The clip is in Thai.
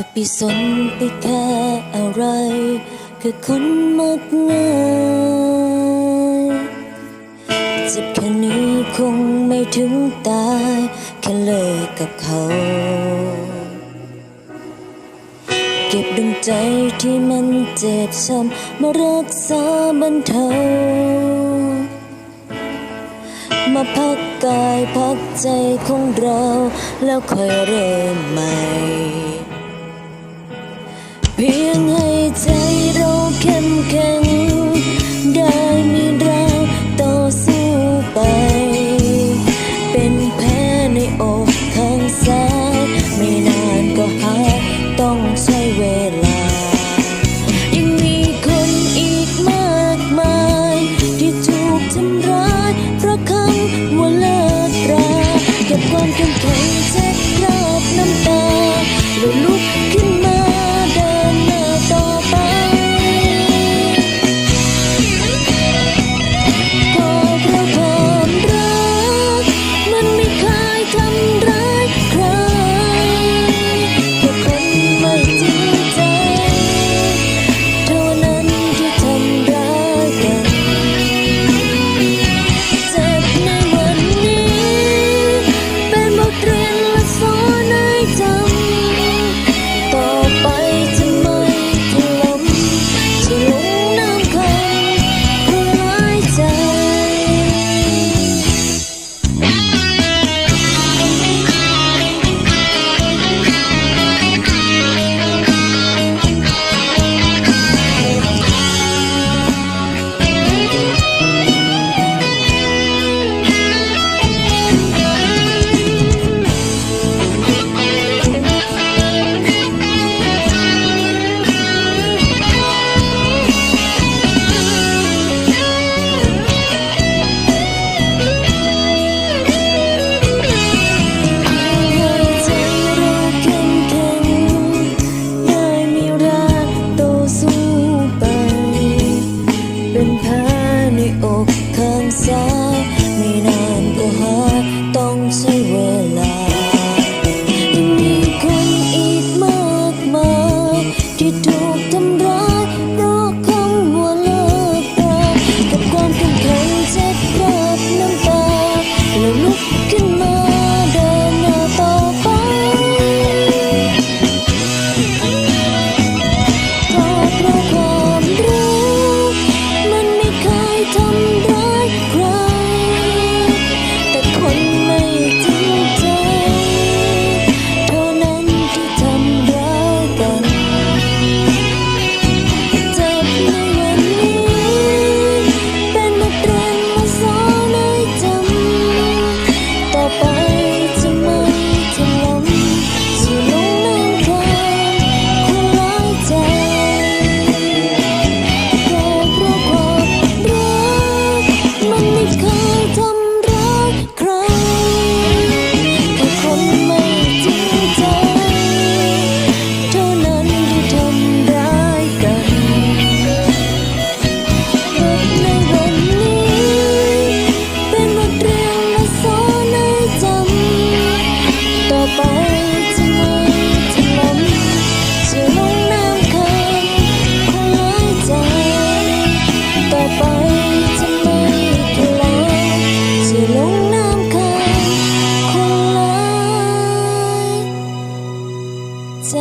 จะไปสนไปแค่อะไรแค่คนมักง่ายเจ็บแค่นี้คงไม่ถึงตาย แค่เลิกกับเขา เก็บดวงใจที่มันเจ็บช้ำมารักษาบรรเทามาพักกายพักใจของเรา แล้วค่อยเริ่มใหม่ เพียงให้ใจเราเข้มแข็งได้มีแรงต่อสู้ไป เป็นแผลในอกข้างซ้าย ไม่นานก็หายต้องใช้เวลา ยังมีคนอีกมากมาย ที่ถูกทำร้าย ไปจะไม่ถล่มจะลงน้ำคำคนร้ายใจ ต่อไปจะไม่ถล่มจะลงน้ำคำคนร้ายใจ